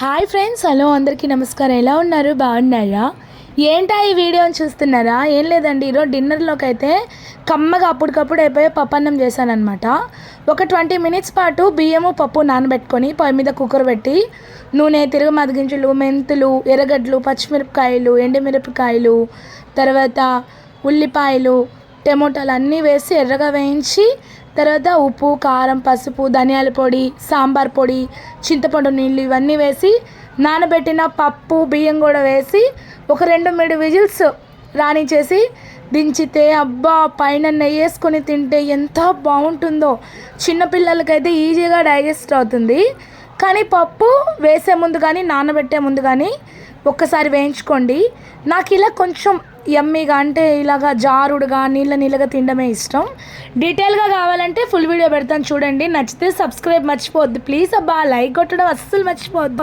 Hi friends hello అందరికీ నమస్కారం. ఎలా ఉన్నారు? బాగున్నారా? ఏంటా ఈ వీడియోని చూస్తున్నారా? ఏం లేదండి ఈరోజు డిన్నర్లోకి అయితే కమ్మగా అప్పటికప్పుడు అయిపోయి పప్పన్నం చేశానమాట ఒక ట్వంటీ మినిట్స్ పాటు బియ్యము పప్పు నానబెట్టుకొని పొయ్యి మీద కుక్కర్ పెట్టి నూనె తిరుగు మదిగించులు మెంతులు ఎర్రగడ్డలు పచ్చిమిరపకాయలు ఎండుమిరపకాయలు తర్వాత ఉల్లిపాయలు టమోటాలు అన్నీ వేసి ఎర్రగా వేయించి తర్వాత ఉప్పు కారం పసుపు ధనియాల పొడి సాంబార్ పొడి చింతపండు నీళ్ళు ఇవన్నీ వేసి నానబెట్టిన పప్పు బియ్యం కూడా వేసి ఒక రెండు మూడు విజిల్స్ రాణించేసి దించితే అబ్బా పైన నెయ్యి వేసుకొని తింటే ఎంత బాగుంటుందో. చిన్నపిల్లలకైతే ఈజీగా డైజెస్ట్ అవుతుంది. కానీ పప్పు వేసే ముందు కానీ నానబెట్టే ముందు కానీ ఒక్కసారి వేయించుకోండి. నాకు ఇలా కొంచెం యమ్మీగా అంటే ఇలాగా జారుడుగా నీళ్ళ నీళ్ళగా తినడమే ఇష్టం. డీటెయిల్గా కావాలంటే ఫుల్ వీడియో పెడతాను చూడండి. నచ్చితే సబ్స్క్రైబ్ మర్చిపోవద్దు. ప్లీజ్ అబ్బా లైక్ కొట్టడం అస్సలు మర్చిపోవద్దు.